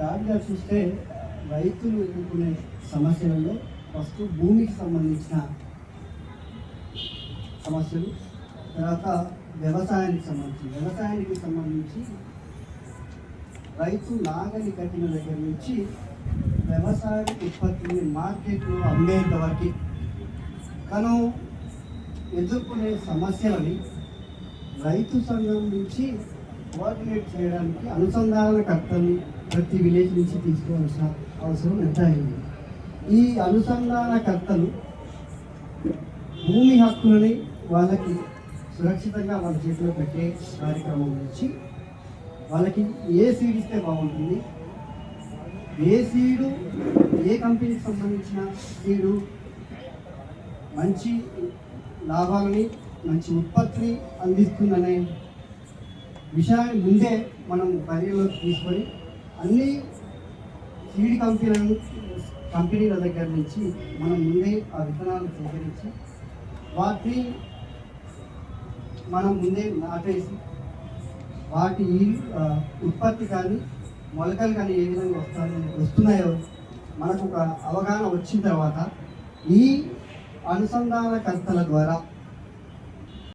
దాడిగా చూస్తే రైతులు ఎదుర్కొనే సమస్యలలో ఫస్ట్ భూమికి సంబంధించిన సమస్యలు తర్వాత వ్యవసాయానికి సంబంధించి. వ్యవసాయానికి సంబంధించి రైతు నాగలి కట్టిన దగ్గర నుంచి వ్యవసాయ ఉత్పత్తిని మార్కెట్లో అమ్మేంత వరకు తను ఎదుర్కొనే సమస్యలని రైతు సంఘం నుంచి కోఆర్డినేట్ చేయడానికి అనుసంధానకర్తని ప్రతి విలేజ్ నుంచి తీసుకోవాల్సిన అవసరం ఎంత అయింది ఈ అనుసంధానకర్తలు భూమి హక్కులని వాళ్ళకి సురక్షితంగా వాళ్ళ చేతిలో పెట్టే కార్యక్రమం నుంచి వాళ్ళకి ఏ సీడ్ ఇస్తే బాగుంటుంది? ఏ సీడు ఏ కంపెనీకి సంబంధించిన సీడు మంచి లాభాలని మంచి ఉత్పత్తిని అందిస్తుందనే విషయాన్ని ముందే మనం పరిగణలోకి తీసుకొని అన్ని సీడ్ కంపెనీలను కంపెనీల దగ్గర నుంచి మనం ముందే ఆ విత్తనాలను సేకరించి వాటిని మనం ముందే నాటేసి వాటి ఉత్పత్తి కానీ మొలకలు కానీ ఏ విధంగా వస్తాయి వస్తున్నాయో మనకు ఒక అవగాహన వచ్చిన తర్వాత ఈ అనుసంధానకర్తల ద్వారా